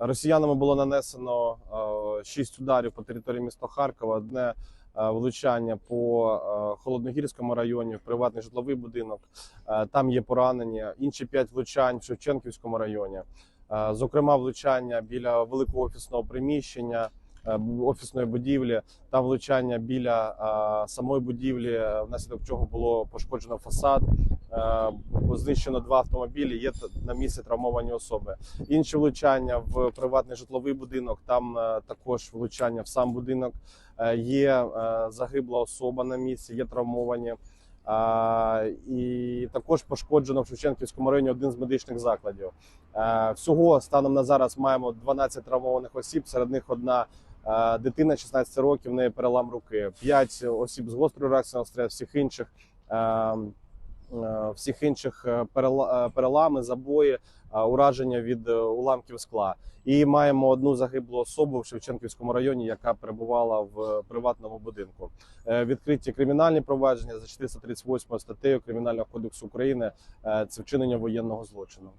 Росіянами було нанесено 6 ударів по території міста Харкова. Одне е, влучання по е, холодногірському районі, в приватний житловий будинок. Е, Там є поранені. Інші 5 влучань в Шевченківському районі. Е, Зокрема, влучання біля великого офісного приміщення. е, Офісної будівлі та влучання біля е, самої будівлі, е, внаслідок чого було пошкоджено фасад, е, знищено два автомобілі. Є на місці травмовані особи. Інші влучання в приватний житловий будинок. Там е, також влучання в сам будинок. Е, Є е, загибла особа на місці, є травмовані. І також пошкоджено в Шевченківському районі один з медичних закладів. Е, Всього станом на зараз маємо 12 травмованих осіб. Серед них одна е, дитина 16 років, в неї перелам руки, 5 осіб з гострою реакцією на стрес, всіх інших. е, е, Всіх інших е, е, перелами, забої, е, ураження від е, уламків скла. І маємо одну загиблу особу в Шевченківському районі, яка перебувала в приватному будинку. Е, Відкриті кримінальні провадження за 438 статтею Кримінального кодексу України. Е, Це вчинення воєнного злочину.